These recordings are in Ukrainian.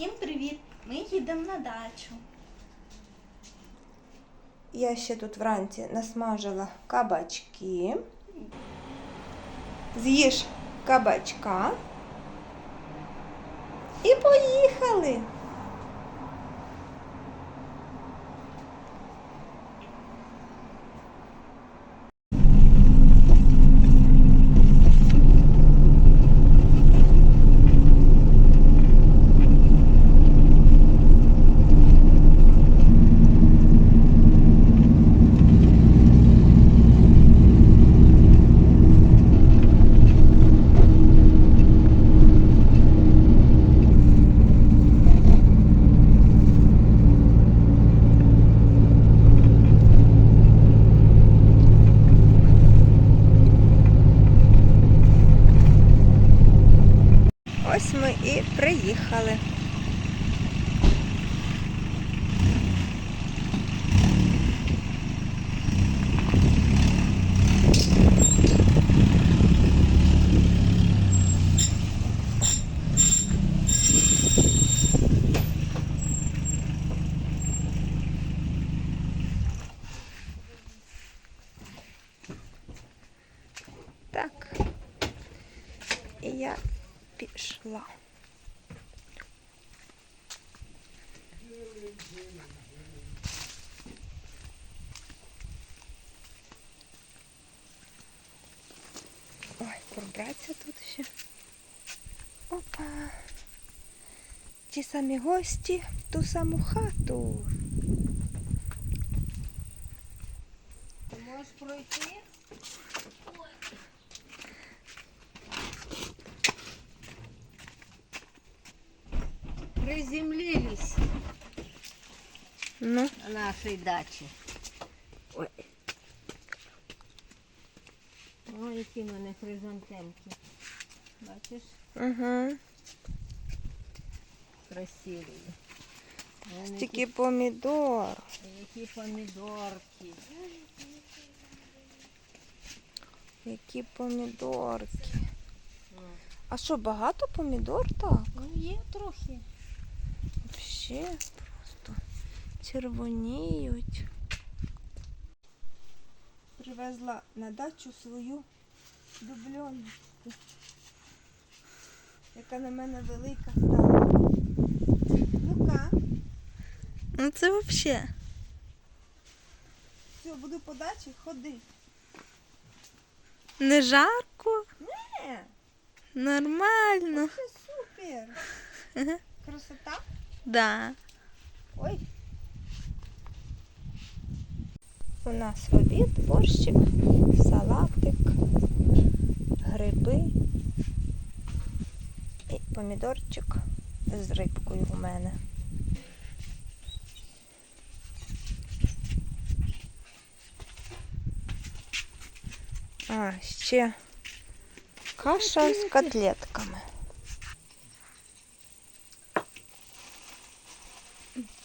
Всім привіт! Ми їдемо на дачу. Я ще тут вранці насмажила кабачки. З'їж кабачка. І поїхали. Ось ми і приїхали. Так. І я пішла. Ой, пробратися тут ще. Опа. Ті самі гості в ту саму хату. Ти можеш пройти? Приземлились Ну, на нашей даче. Ой. Які в мене хризантемки. Бачиш, угу. красиві. Стільки помідор. які, помідорки. Які помідорки. Ну, А що, багато помідор так? Ну, є трохи. Вообще просто червоніють. Привезла на дачу свою дубльонку, яка на мене велика стала. Ну-ка, Ну це взагалі. все, буду по дачі, ходи. Не жарко, Е, нормально. це супер. Красота. Да. Ой. У нас обід, борщик, салатик, гриби і помідорчик з рибкою у мене. А, ще каша з котлетками.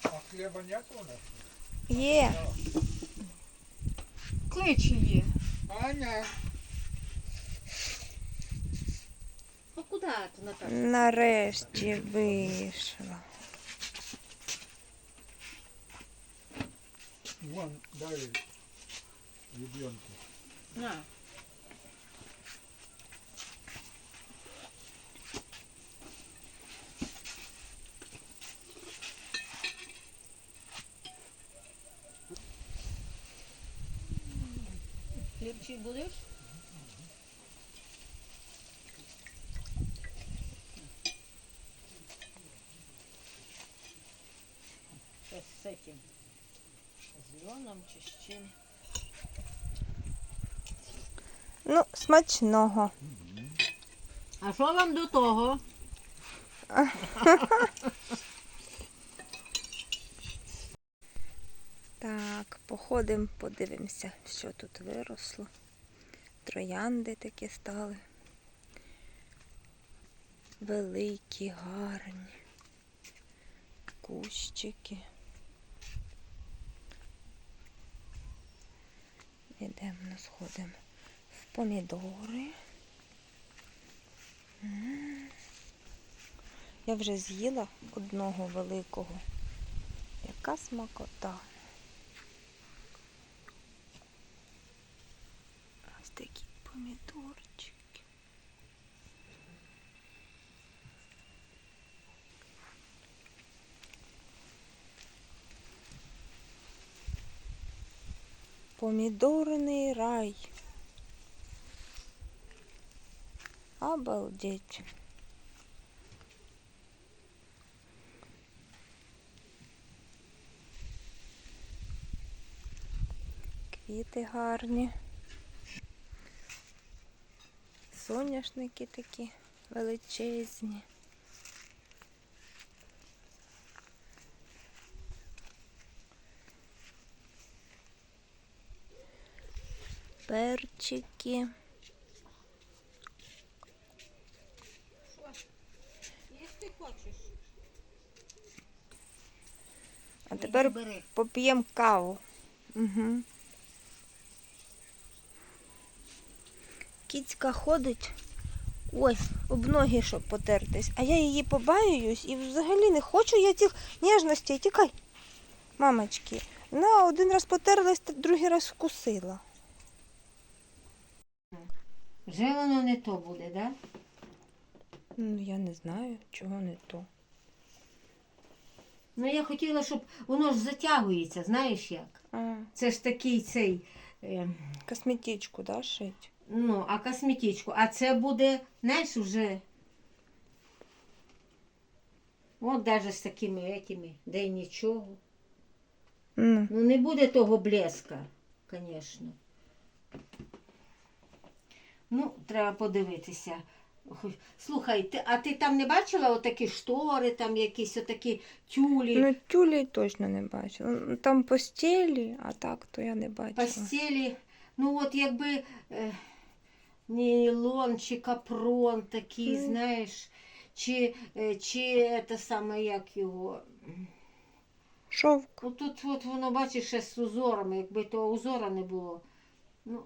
А хлеба нет у нас? Є. Кличі є. Аня, Нарешті вийшла. вон, дай ребенку. На. Хлібчик будеш? С льоном чи з чим? Ну, смачного. А що вам до того? Так, походимо, подивимося, що тут виросло. Троянди такі стали. Великі, гарні. Кущики. Ідемо, сходимо в помідори. Я вже з'їла одного великого. Яка смакота. Ось такі помідорчики. Помідорний рай. Обалдеть. Квіти гарні. Соняшники такі величезні. Перчики. А тепер поп'ємо каву. Угу. Кіцька ходить. Ой, об ноги, щоб потертись. А я її побаююсь і взагалі не хочу я цих ніжностей. Тікай. Мамочки. Вона один раз потерлась, другий раз вкусила. Вже воно не то буде, да? Ну, я не знаю, чого не то. Ну я хотіла, щоб воно ж затягується, знаєш як? А, Це ж такий цей. Е, косметичку, да, шить? ну, а косметичку. А це буде, знаєш, уже. От навіть з такими етими, де й нічого. Ну, Ну не буде того блеска, звісно. Ну, треба подивитися. Слухай, ти, а ти там не бачила отакі штори, там якісь отакі тюлі, ну тюлей точно не бачила. Ну, Там постелі, а так то я не бачила. постелі. Ну от якби е, нейлон чи капрон такий, Ну. знаєш, чи, е, чи це саме як його. Шовк. Ну тут от воно бачиш ще з узорами, якби того узора не було. Ну,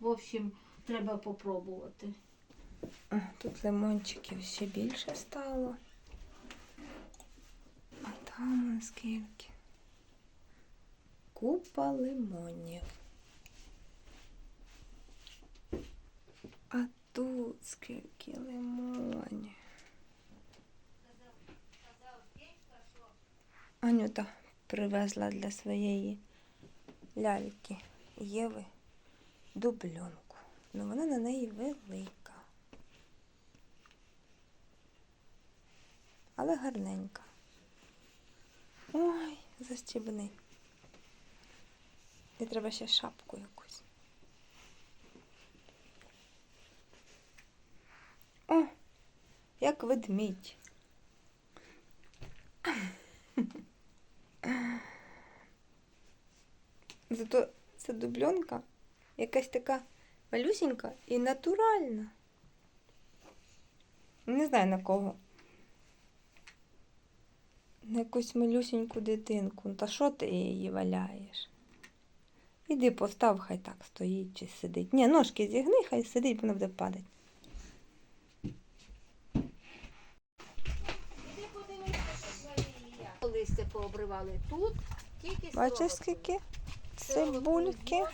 в общем, треба попробувати. Тут лимончиків ще більше стало. А там скільки. Купа лимонів. А тут скільки лимонів. Анюта привезла для своєї ляльки Єви дубльонку. Ну вона на неї велика. але гарненька. Ой, застібни. І треба ще шапку якусь. О, як ведмідь. Зато ця дубльонка якась така малюсінька і натуральна. Не знаю на кого. На якусь малюсіньку дитинку. Та що ти її валяєш? Іди постав, хай так стоїть чи сидить. Ні, ножки зігни, хай сидить, вона буде падати. Листя пообривали тут, тільки Бачиш, скільки цибульки?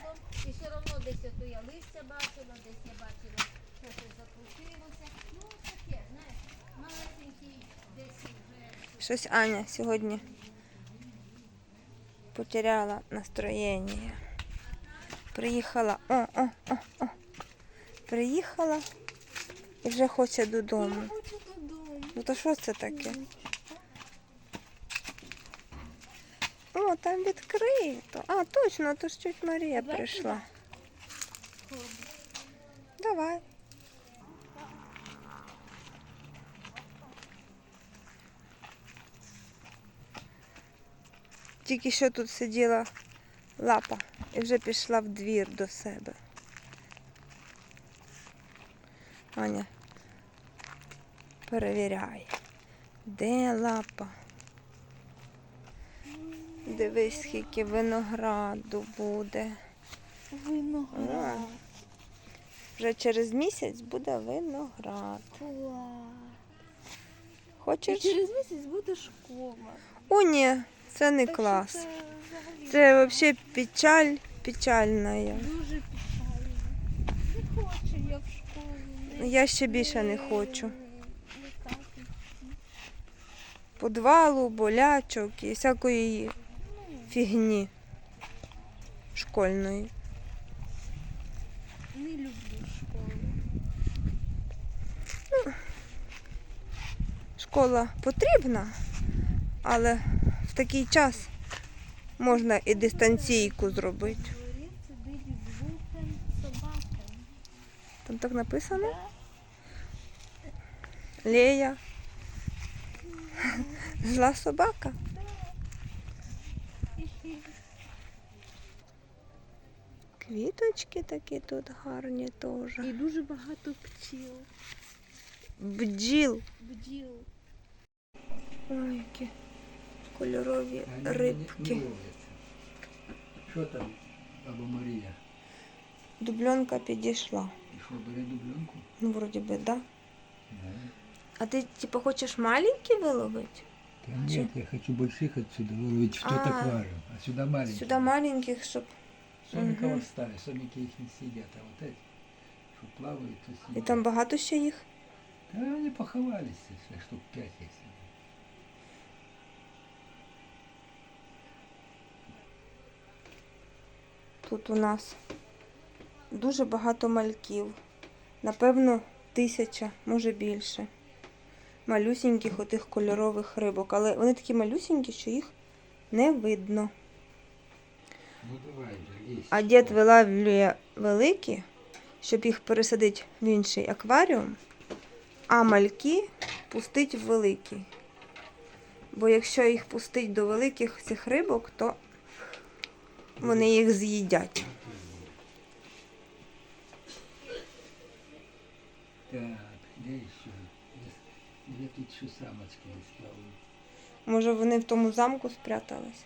І все одно десь ото я листя бачила, десь я бачила, що щось закрутилося. Ну, таке, знаєш, малесенький десь вже. Щось Аня сьогодні потеряла настроєння. Приїхала. О, о, о, о. Приїхала і вже хоче додому. Додому. Ну то що це таке? О, там відкрито. А, точно, то ж тють Марія прийшла. Давай. Тільки що тут сиділа лапа і вже пішла в двір до себе. Аня перевіряє. Де лапа? Дивись, скільки винограду буде. Виноград. О, Вже через місяць буде виноград. Клас. Хочеш? Через місяць буде школа. О, ні, це не Так клас. Це взагалі Це взагалі печаль печальна. дуже печально. Не хочу я в школу. Не, Я ще більше не хочу. Подвалу, болячок і всякої фігні школьної. Не люблю школу. Школа потрібна, але в такий час можна і дистанційку зробити. Там так написано? Лея. Зла собака. Квіточки такі тут гарні теж. І дуже багато пчіл. Бджіл. Бджіл. Ой, які кольорові рибки. Что там, баба Мария? Дубльонка підійшла. И что, бери дубленку? Ну, вроді би, да. Да. А ти, типу, хочеш маленькі виловити? Да нет, я хочу больших отсюда выловить в тот А. аквариум, а сюда маленькие. Сюди маленьких, щоб. Сомиков Мгм. оставили, сомики их не съедят, а вот эти, что плавают, то І съедят. там багато ще їх. Да они поховались, если штук пять есть. Тут у нас дуже багато мальків. Напевно, тисяча, може більше. Малюсіньких отих кольорових рибок. Але вони такі малюсінькі, що їх не видно. А дід вилавлює великі, щоб їх пересадити в інший акваріум, а мальки пустить в великий. Бо якщо їх пустить до великих цих рибок, то вони їх з'їдять. Так, где еще? Где тут еще самочки плавают? Може, вони в тому замку спрятались.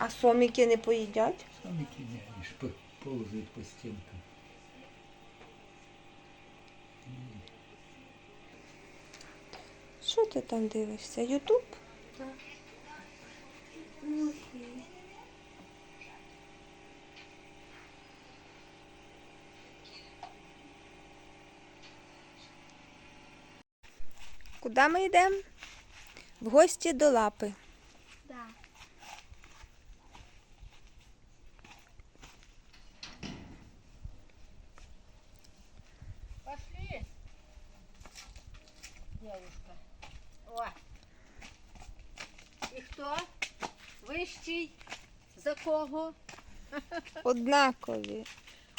А соміки не поїдять? Сомики не, они ж по- ползают по стенкам. Що ти там дивишся? Ютуб? Куди ми йдемо? В гості до лапи. Да. Пошли. Девушка. О. І хто? Вищий? За кого? Однакові.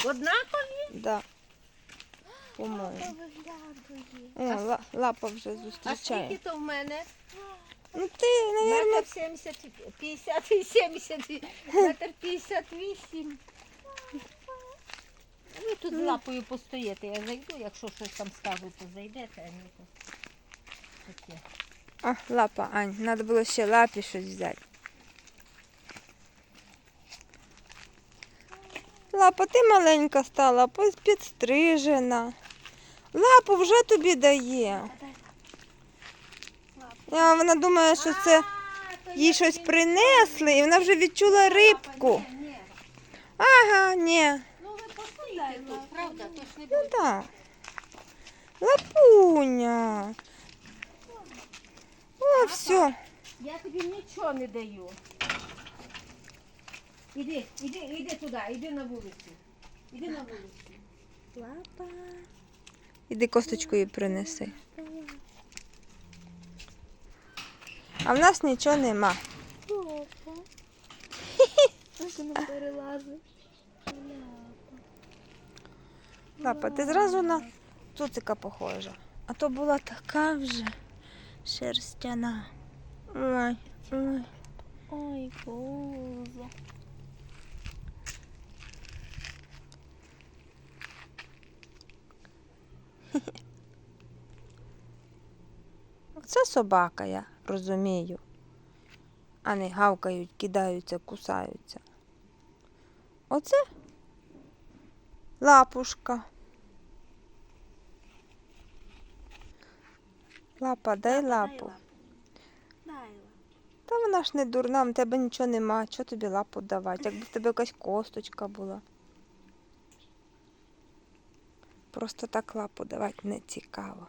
Однакові? Да. По-моєму. О, ла- лапа вже А зустрічає. скільки то в мене? Ну ти, напевно, Метр 70, 50 і 70, метр 58. Ви тут з лапою постоїте, я зайду, якщо щось там скажу, то зайдете, а не то таке. А, лапа, Ань, треба було ще лапі щось взяти. Лапа, ти маленька стала, підстрижена. Лапу вже тобі дає. А вона думає, що це їй щось принесли, і вона вже відчула рибку. Ага, ні. Ну ви тут, правда? Ну так. Лапуня. О, все. Я тобі нічого не даю. Іди, іди, іди туди, іди на вулицю. Іди на вулицю. Лапа. Іди косточку їй принеси. А в нас нічого нема. Лапа. Як вона перелазить. Лапа, ти зразу на цуцика похожа. А то була така вже шерстяна. Ой, ой. Ой, боза. Оце собака, я розумію. А не гавкають, кидаються, кусаються. Оце лапушка. Лапа, дай лапу. Та вона ж не дурна, в тебе нічого нема, чого тобі лапу давати, якби в тебе якась косточка була. Просто так лапу давати не цікаво.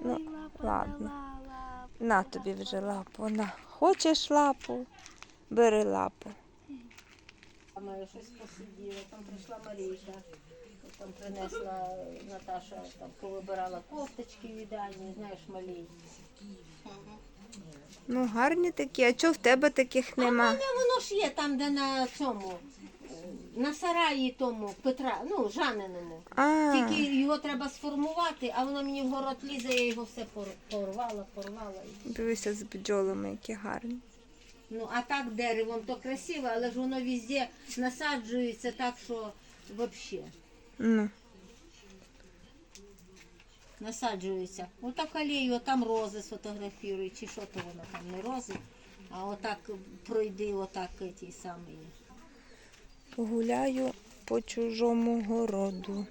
Ну, Ой, лапа ладно. лапу. На тобі вже лапу. На. Хочеш лапу? Бери лапу. Ми щось посиділи, там прийшла Марійка, там принесла Наташа, там повибирала кофточки в їдальні, знаєш, малі. Ну, гарні такі, а чого в тебе таких А в мене воно ж є там, де на цьому, на сараї тому Петра, ну, Жаниному. А, Тільки його треба сформувати, а воно мені в город лізе, я його все пор- порвала, порвала. дивися з бджолами, які гарні. Ну, а так деревом то красиво, але ж воно везде насаджується так, що взагалі. Ну, насаджується. Отак алею, там рози сфотографіруй, чи що то воно там, не рози, а отак пройди, отак ті самі. Гуляю по чужому городу.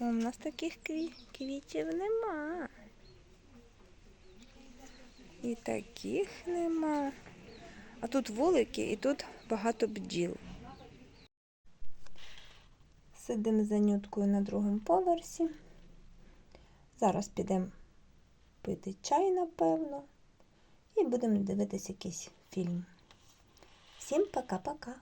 У нас таких кві- квітів нема. І таких нема. А тут вулики і тут багато бджіл. Сидимо за нюткою на другому поверсі. Зараз підемо пити чай, напевно, і будемо дивитися якийсь фільм. Всім пока-пока.